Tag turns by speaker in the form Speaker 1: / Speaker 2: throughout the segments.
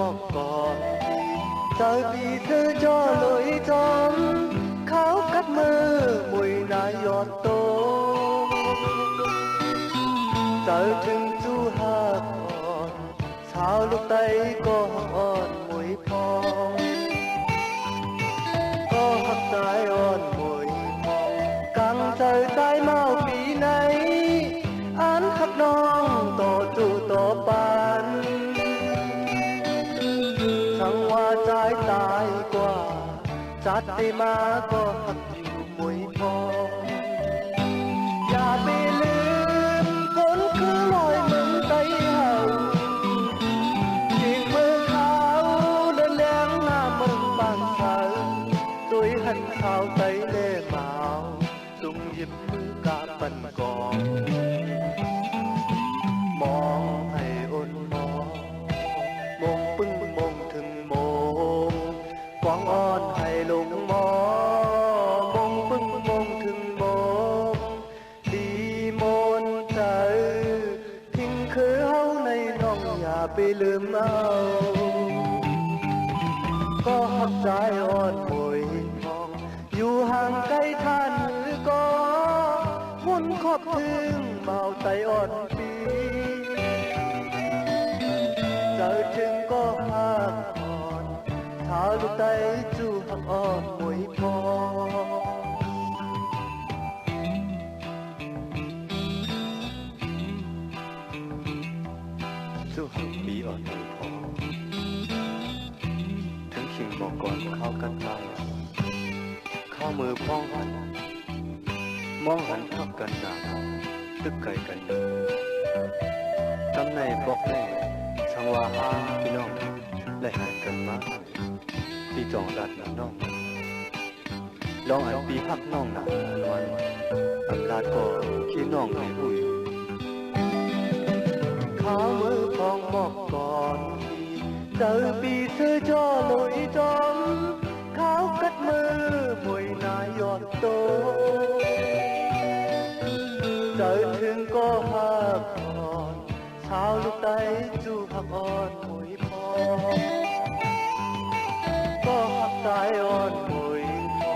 Speaker 1: một còn giờ vì thư cho lối gió khao cắt mơ mùi nai giọt tố, giờ từng chú hà còn sao lúc tay còn างว่าใจตายกว่า จัดได้มาก็หักอยู่มวยพออย่าไปลืมคนคือลอยมึงไตเห่ายิงมือเขาเดินแรงหน้ามึงบางเสาตุยหันข่าวไตเล่เมาจุงหยิบมือกาปันกองมองให้อ่อนมองมองปึ้ง ไปลืมเอา ก็หักใจอ่อนมวยทอง อยู่ห่างไกลท่านหรือก็หุ่นขอบถึงเบาใจอ่อนปีเจอถึงก็หักอ่อนเท้าลูกไตจูหักอ่อน จูหักปีอ่อนพอถึงขิงบอกก่อนเข้ากันไปเข้ามือพ้องหันมองหันทับกันหนาตึกไก่กันจำในบอกแน่สังวาหาพี่น้องและหายกันมาพี่จองรัดน้องลองอันปีหักน้องหนาวันอันลาดก็คิดน้องให้อุ้ยข้ามือพองบอกก่อนที่เจอปีเธอจ่อลอยข้ามือ còn. Gì giờ vì xưa cho lỗi trốn khao cất mơ mùi nai giọt tố. Giờ thương có hợp còn, sao lúc đấy chú hợp on mùi phò có hợp tay on mùi phò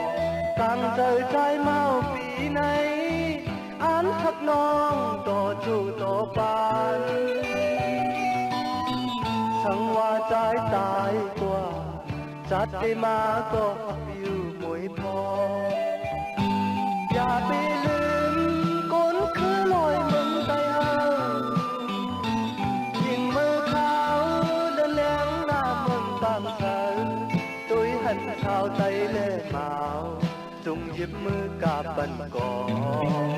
Speaker 1: càng giờ trái mau vì này, án thật non tổ chủ tổ ban. จัดได้มาก็หักอยู่มวยพอ อย่าไปลืมก้นคือลอยมึงไตเฮายิงมือขาเดินแรงหน้ามึงบางเสาตุยหันข่าวไตเล่เมาจงหยิบมือกาบันกอง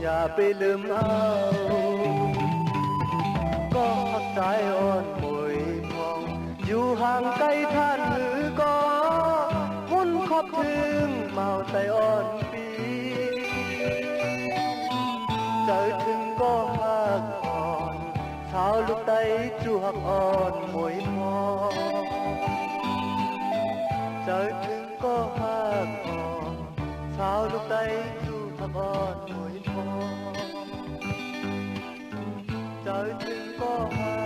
Speaker 1: nhà nyapilum ao. Có hắc trái on mùi phong dù hàng cây than ngữ có, muốn khóc thương màu tay on pi trời thương có hắc on sao lúc tay chu hắc on mùi phong trời thương có hắc on sao lúc tay chu ใจถึง过去